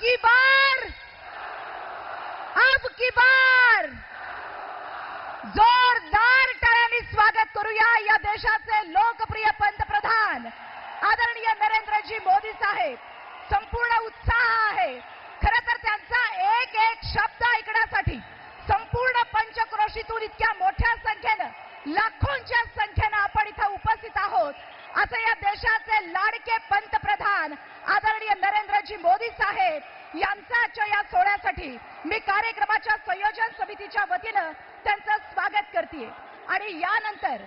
की बार? अब की बार? जोरदार टाळ्यांनी स्वागत करूया या देशाचे लोकप्रिय पंतप्रधान आदरणीय नरेंद्रजी मोदी साहेब. संपूर्ण उत्साह आहे. खर तर त्यांचा एक एक शब्द ऐकण्यासाठी संपूर्ण पंचक्रोशीतून इतक्या मोठ्या संख्येनं लाखोंच्या संख्येनं आपण इथं उपस्थित आहोत. असं या देशाचे लाडके पंतप्रधान नरेंद्रजी मोदी साहेब यांचा आजच्या या सोहळ्यासाठी मी कार्यक्रमाच्या संयोजन समितीच्या वतीनं त्यांचं स्वागत करते आणि यानंतर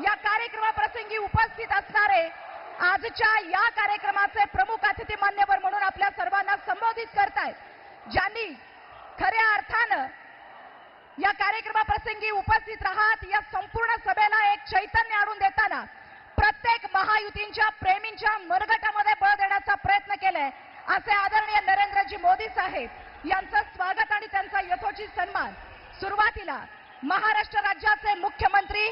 या कार्यक्रमाप्रसंगी उपस्थित असणारे आजच्या या कार्यक्रमाचे प्रमुख अतिथी मान्यवर म्हणून आपल्या सर्वांना संबोधित करतायत ज्यांनी खऱ्या अर्थानं या कार्यक्रमाप्रसंगी उपस्थित राहत या नरेंद्रजी मोदी साहेब यांचं स्वागत आणि त्यांचा यथोचित सन्मान. सुरुवातीला महाराष्ट्र राज्याचे मुख्यमंत्री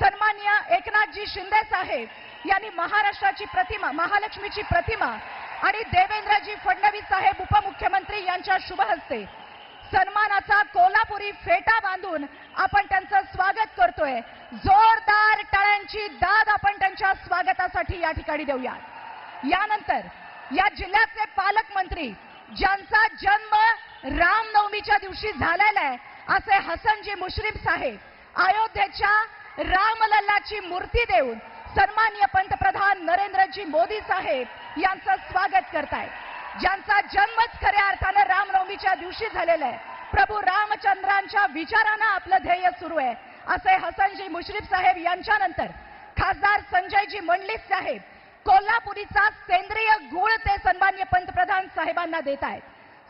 सन्मान्य एकनाथजी शिंदे साहेब यांनी महाराष्ट्राची प्रतिमा महालक्ष्मीची प्रतिमा आणि देवेंद्रजी फडणवीस साहेब उपमुख्यमंत्री यांच्या शुभ हस्ते सन्मानाचा कोल्हापुरी फेटा बांधून आपण त्यांचं स्वागत करतोय. जोरदार टाळ्यांची दाद आपण त्यांच्या स्वागतासाठी या ठिकाणी देऊया यानंतर या जिल्ह्याचे पालकमंत्री ज्यांचा जन्म रामनवमीच्या दिवशी झालेला आहे असे हसनजी मुश्रीफ साहेब अयोध्येच्या रामलल्लाची मूर्ती देऊन सन्मान्य पंतप्रधान नरेंद्रजी मोदी साहेब यांचं स्वागत करतायत. ज्यांचा जन्मच खऱ्या अर्थानं रामनवमीच्या दिवशी झालेला आहे प्रभू रामचंद्रांच्या विचारानं आपलं ध्येय सुरू आहे असे हसनजी मुश्रीफ साहेब यांच्यानंतर खासदार संजयजी मंडलिक साहेब कोल्हापुरीचा सेंद्रिय गुळ ते सन्मान्य पंतप्रधान साहेबांना देत आहेत.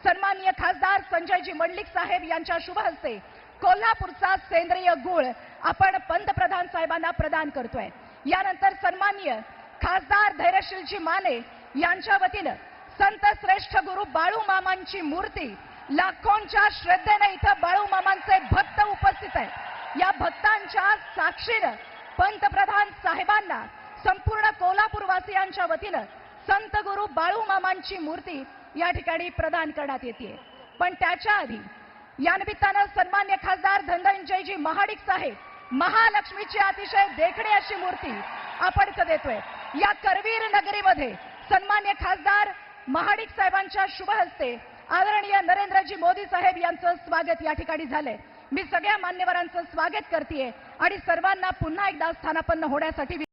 सन्मान्य खासदार संजयजी मंडलिक साहेब यांच्या शुभ हस्ते कोल्हापूरचा सेंद्रिय गुळ आपण पंतप्रधान साहेबांना प्रदान करतोय. यानंतर सन्मान्य खासदार धैर्यशीलजी माने यांच्या वतीनं संत श्रेष्ठ गुरु बाळू मामांची मूर्ती लाखोंच्या श्रद्धेने इथं बाळू मामांचे भक्त उपस्थित आहेत. या भक्तांच्या साक्षीनं पंतप्रधान साहेबांना संपूर्ण कोल्हापूरवासियांच्या वतीनं संत गुरु बाळू मामांची मूर्ती या ठिकाणी प्रदान करण्यात येते. पण त्याच्या आधी या निमित्तानं सन्मान्य खासदार धनंजयजी महाडिक साहेब महालक्ष्मीची अतिशय देखणी अशी मूर्ती आपण देतोय. या करवीर नगरीमध्ये सन्मान्य खासदार महाडिक साहेबांच्या शुभ हस्ते आदरणीय नरेंद्रजी मोदी साहेब यांचं स्वागत या ठिकाणी झालंय. मी सगळ्या मान्यवरांचं स्वागत करते आणि सर्वांना पुन्हा एकदा स्थानापन्न होण्यासाठी